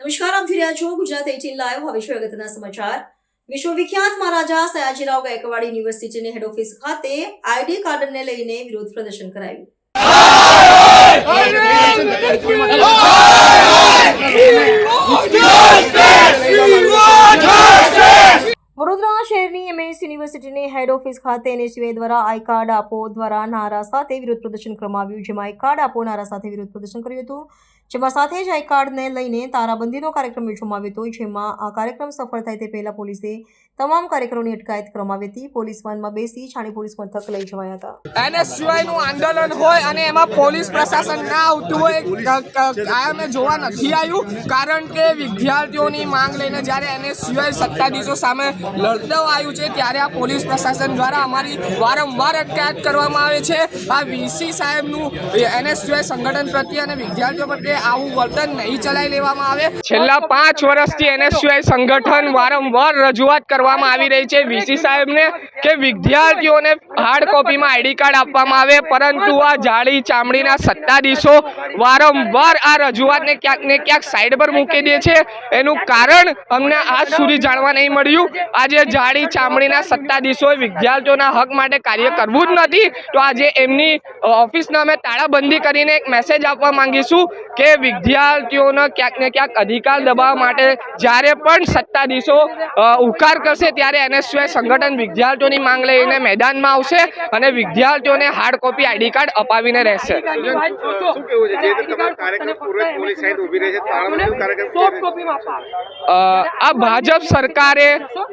રહ્યા છો Gujarat eighteen live. હવે છે અગત્યના સમાચાર. વિશ્વવિખ્યાત મહારાજા સયાજીરાવ ગાયકવાડ યુનિવર્સિટીની હેડ ઓફિસ ખાતે આઈડી કાર્ડને લઈને વિરોધ પ્રદર્શન કરાયું. વડોદરા શહેરની એમએસ યુનિવર્સિટીની હેડ ઓફિસ ખાતે એનએસયુએ દ્વારા આઈ કાર્ડ આપો દ્વારા નારા સાથે વિરોધ પ્રદર્શન કરવામાં આવ્યું, જેમાં આઈ કાર્ડ આપો, નારા સાથે વિરોધ પ્રદર્શન કર્યું હતું. જેમાં સાથે જ આઈ કાર્ડને લઈને તારાબંધીનો કાર્યક્રમ યોજવામાં આવ્યો હતો, જેમાં આ કાર્યક્રમ સફળ થાય તે પહેલા પોલીસે તમામ કાર્યકરોની અટકાયત કરવામાં આવી હતી. પોલીસ વાનમાં બેસી છાણી પોલીસ મથક લઈ જવાયા હતા. એનએસયુઆઈ સિવાયનું આંદોલન હોય અને એમાં પોલીસ પ્રશાસન ના આવતું હોય અમે જોવા નથી આવ્યું, કારણ કે વિદ્યાર્થીઓની માંગ લઈને જ્યારે એનએસયુઆઈ સત્તાધીશો સામે લડતો આવ્યું છે, ત્યારે આ પોલીસ પ્રશાસન દ્વારા અમારી વારંવાર અટકાયત કરવામાં આવે છે. આ વીસી સાહેબનું એનએસયુઆઈ સંગઠન પ્રત્યે અને વિદ્યાર્થીઓ પ્રત્યે આવું વર્તન નહીં ચલાવી લેવામાં આવે. છેલ્લા પાંચ વર્ષથી એનએસયુઆઈ સંગઠન વારંવાર રજૂઆત કરવામાં આવી રહી છે. વીસી સાહેબને કે વિદ્યાર્થીઓને હાર્ડ કોપીમાં આઈડી કાર્ડ આપવામાં આવે, પરંતુ આ જાળી ચામડીના સત્તાધીશો વારંવાર આ રજૂઆતને ક્યાંક ને ક્યાંક સાઈડ પર મૂકી દે છે. એનું કારણ અમને આજ સુધી જાણવા નહીં મળ્યું. આજે જાડી ચામડીના સત્તાધીશોએ વિદ્યાર્થીઓના હક માટે કાર્ય કરવું જ નથી. તો આજે એમની ઓફિસને અમે તાળાબંધી કરીને એક મેસેજ આપવા માંગીશું કે વિદ્યાર્થીઓનો ક્યાંક ને ક્યાંક અધિકાર દબાવવા માટે જ્યારે પણ સત્તાધીશો ઉકાર કરશે ત્યારે એનએસયુઆઈ સંગઠન વિદ્યાર્થીઓની માંગ લઈને મેદાનમાં આવશે અને વિદ્યાર્થીઓને હાર્ડ કોપી આઈડી કાર્ડ અપાવીને રહેશે. આ ભાજપ સરકારે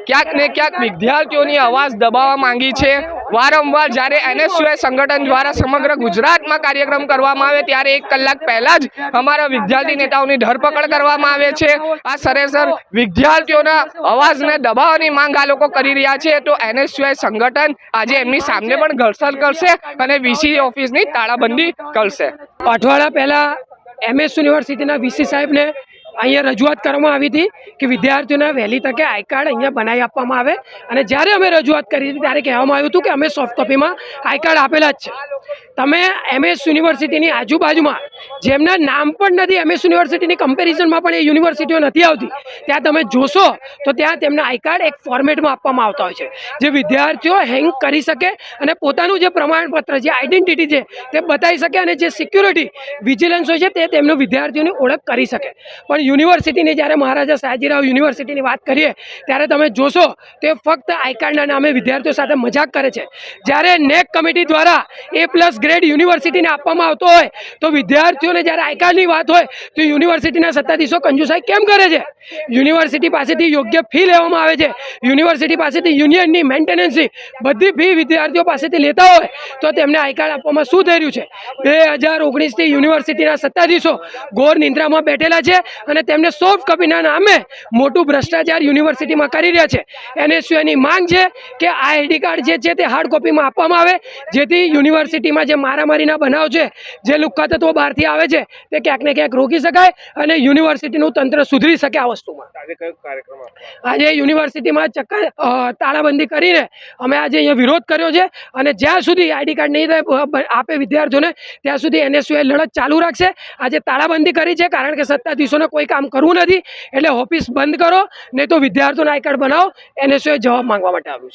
ક્યાંક ને ક્યાંક વિદ્યાર્થીઓની અવાજ દબાવવા માંગી છે. વારંવાર જ્યારે એનએસયુઆઈ સંગઠન દ્વારા સમગ્ર ગુજરાતમાં કાર્યક્રમ કરવામાં આવે ત્યારે એક કલાક પહેલા જ અમારા વિદ્યાર્થી નેતાઓની ધરપકડ કરવામાં આવે છે. આ સરેસર વિદ્યાર્થીઓના અવાજને દબાવવાની માંગ આ લોકો કરી રહ્યા છે. તો એનએસયુઆઈ સંગઠન આજે એમની સામે પણ ઘર્ષણ કરશે અને વીસી ઓફિસની તાળાબંધી કરશે. અઠવાડિયા પહેલાં એમએસ યુનિવર્સિટીના વીસી સાહેબને અહીંયા રજૂઆત કરવામાં આવી હતી કે વિદ્યાર્થીઓને વહેલી તકે આઈ કાર્ડ અહીંયા બનાવી આપવામાં આવે. અને જ્યારે અમે રજૂઆત કરી હતી ત્યારે કહેવામાં આવ્યું હતું કે અમે સોફ્ટ કોપીમાં આઈ કાર્ડ આપેલા જ છે. તમે એમએસ યુનિવર્સિટીની આજુબાજુમાં, જેમના નામ પણ નથી, એમએસ યુનિવર્સિટીની કમ્પેરિઝનમાં પણ એ યુનિવર્સિટીઓ નથી આવતી, ત્યાં તમે જોશો તો ત્યાં તેમના આઈ કાર્ડ એક ફોર્મેટમાં આપવામાં આવતા હોય છે. જે વિદ્યાર્થીઓ હેંગ કરી શકે અને પોતાનું જે પ્રમાણપત્ર, જે આઈડેન્ટિટી છે તે બતાવી શકે અને જે સિક્યુરિટી વિજિલન્સ હોય છે તે તેમનું વિદ્યાર્થીઓની ઓળખ કરી શકે. પણ યુનિવર્સિટીની જ્યારે મહારાજા સયાજીરાવ યુનિવર્સિટીની વાત કરીએ, ત્યારે તમે જોશો તે ફક્ત આઈ નામે વિદ્યાર્થીઓ સાથે મજાક કરે છે. જ્યારે નેક કમિટી દ્વારા એ પ્લસ ગ્રેડ યુનિવર્સિટીને આપવામાં આવતો હોય, તો વિદ્યાર્થીઓને જ્યારે આઈ વાત હોય, તો યુનિવર્સિટીના સત્તાધીશો કંજુસાઈ કેમ કરે છે? યુનિવર્સિટી પાસેથી યોગ્ય ફી લેવામાં આવે છે. યુનિવર્સિટી પાસેથી યુનિયનની મેન્ટેનન્સની બધી ફી વિદ્યાર્થીઓ પાસેથી લેતા હોય, તો તેમને આઈ કાર્ડ આપવામાં શું થઈ રહ્યું છે? બે હજાર ઓગણીસથી યુનિવર્સિટીના સત્તાધીશો ઘોર નિંદ્રામાં બેઠેલા છે અને તેમને સોફ્ટ કોપીના નામે મોટું ભ્રષ્ટાચાર યુનિવર્સિટીમાં કરી રહ્યા છે. એનએસયુની માંગ છે કે આ આઈડી કાર્ડ જે છે તે હાર્ડ કોપીમાં આપવામાં આવે જેથી યુનિવર્સિટીમાં જે મારામારીના બનાવ છે જે લુક્કા તત્વો બહારથી આવે છે તે ક્યાંક ને ક્યાંક રોકી શકાય અને યુનિવર્સિટીનું તંત્ર સુધરી શકે આ વસ્તુમાં. આજે યુનિવર્સિટીમાં ચક્કર તાળાબંધી કરીને અમે આજે અહીંયા વિરોધ કર્યો છે અને જ્યાં સુધી આઈડી કાર્ડ નહીં આપે વિદ્યાર્થીઓને ત્યાં સુધી એનએસયુએ લડત ચાલુ રાખશે. આજે તાળાબંધી કરી છે કારણ કે સત્તાધીશોને કોઈ કામ કરવું નથી. એટલે ઓફિસ બંધ કરો, નહીં તો વિદ્યાર્થીઓને આઈ કાર્ડ બનાવો, એનએસઓએ જવાબ માંગવા માટે આવ્યું છે.